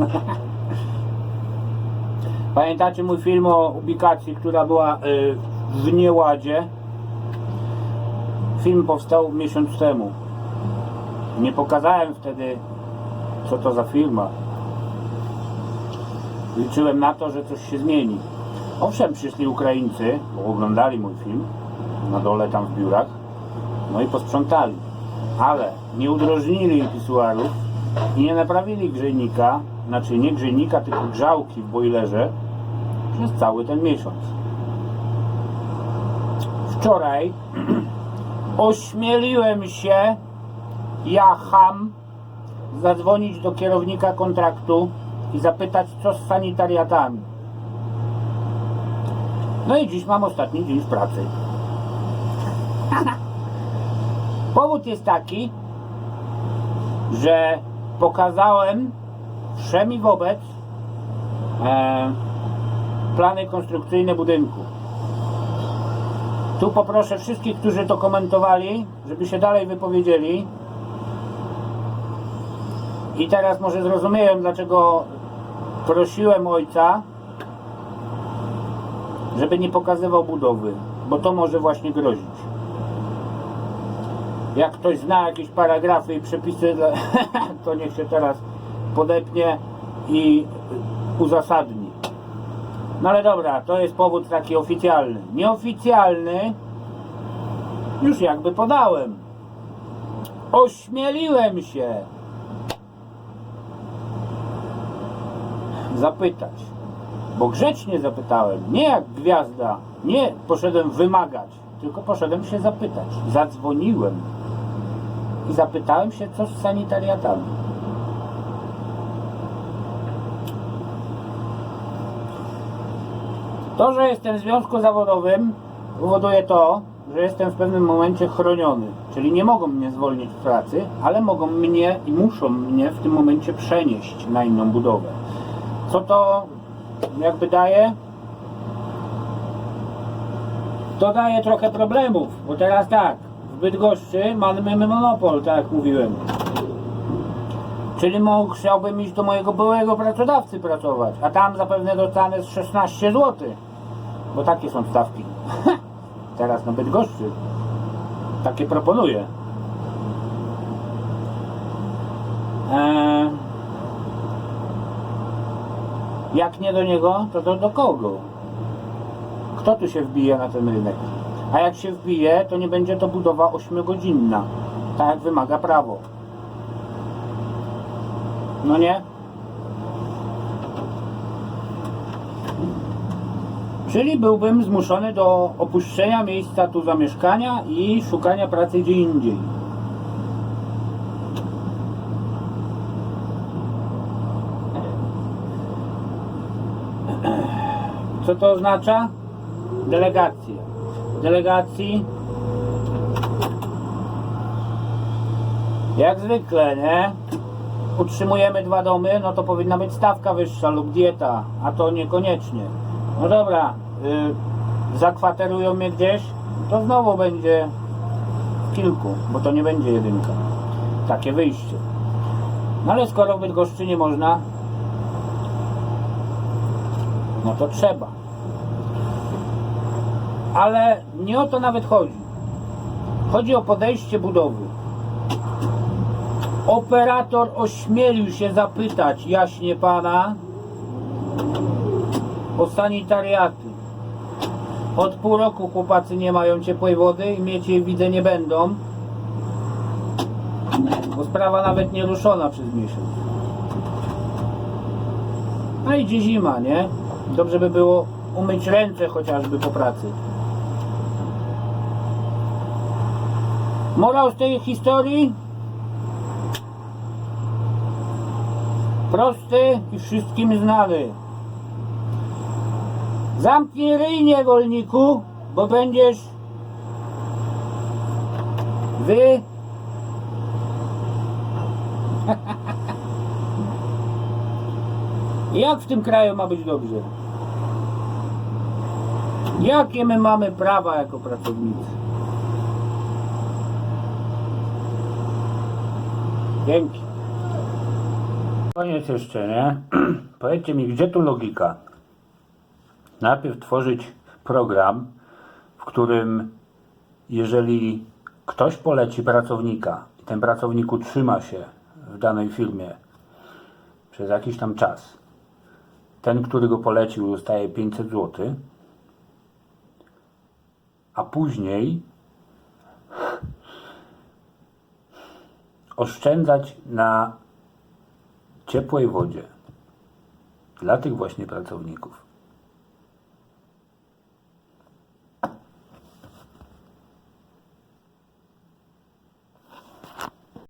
Pamiętacie mój film o ubikacji, która była y, w nieładzie? Film powstał miesiąc temu. Nie pokazałem wtedy, co to za firma. Liczyłem na to, że coś się zmieni. Owszem, przyszli Ukraińcy, bo oglądali mój film na dole tam w biurach, no i posprzątali. Ale nie udrożnili pisuarów nie naprawili grzejnika, znaczy nie grzejnika, tylko grzałki w bojlerze przez cały ten miesiąc. Wczoraj ośmieliłem się, ja ham, zadzwonić do kierownika kontraktu i zapytać, co z sanitariatami. No i dziś mam ostatni dzień w pracy. Powód jest taki, że pokazałem wszemi wobec e, plany konstrukcyjne budynku. Tu poproszę wszystkich, którzy to komentowali, żeby się dalej wypowiedzieli. I teraz może zrozumieją, dlaczego prosiłem ojca, żeby nie pokazywał budowy, bo to może właśnie grozić. Jak ktoś zna jakieś paragrafy i przepisy, to niech się teraz podepnie i uzasadni. No ale dobra, to jest powód taki oficjalny. Nieoficjalny już jakby podałem. Ośmieliłem się zapytać. Bo grzecznie zapytałem, nie jak gwiazda, nie poszedłem wymagać, tylko poszedłem się zapytać. Zadzwoniłem i zapytałem się, co z sanitariatami. To, że jestem w związku zawodowym, powoduje to, że jestem w pewnym momencie chroniony. Czyli nie mogą mnie zwolnić z pracy, ale mogą mnie i muszą mnie w tym momencie przenieść na inną budowę. Co to jakby daje? To daje trochę problemów, bo teraz tak, Bydgoszczy mamy monopol, tak jak mówiłem. Czyli mógł, chciałbym iść do mojego byłego pracodawcy pracować, a tam zapewne dostanę z 16 zł, bo takie są stawki. Teraz na Bydgoszczy. Takie proponuję. Eee, jak nie do niego, to, to do kogo? Kto tu się wbije na ten rynek? A jak się wbije, to nie będzie to budowa 8-godzinna, tak jak wymaga prawo. No nie? Czyli byłbym zmuszony do opuszczenia miejsca tu zamieszkania i szukania pracy gdzie indziej. Co to oznacza? Delegacje. Delegacji jak zwykle, nie? Utrzymujemy dwa domy, no to powinna być stawka wyższa lub dieta, a to niekoniecznie. No dobra, y, zakwaterują mnie gdzieś, to znowu będzie kilku, bo to nie będzie jedynka. Takie wyjście. No ale skoro w Bydgoszczy nie można, no to trzeba. Ale nie o to nawet chodzi. Chodzi o podejście budowy. Operator ośmielił się zapytać jaśnie pana o sanitariaty. Od pół roku chłopacy nie mają ciepłej wody i mieć jej widzę nie będą. Bo sprawa nawet nie ruszona przez miesiąc. No idzie zima, nie? Dobrze by było umyć ręce chociażby po pracy. Morał z tej historii? Prosty i wszystkim znany. Zamknij ryj niewolniku, bo będziesz wy Jak w tym kraju ma być dobrze? Jakie my mamy prawa jako pracownicy? Dzięki. Koniec jeszcze, nie? Powiedzcie mi, gdzie tu logika? Najpierw tworzyć program, w którym jeżeli ktoś poleci pracownika i ten pracownik utrzyma się w danej firmie przez jakiś tam czas, ten, który go polecił, dostaje 500 zł, a później oszczędzać na ciepłej wodzie dla tych właśnie pracowników.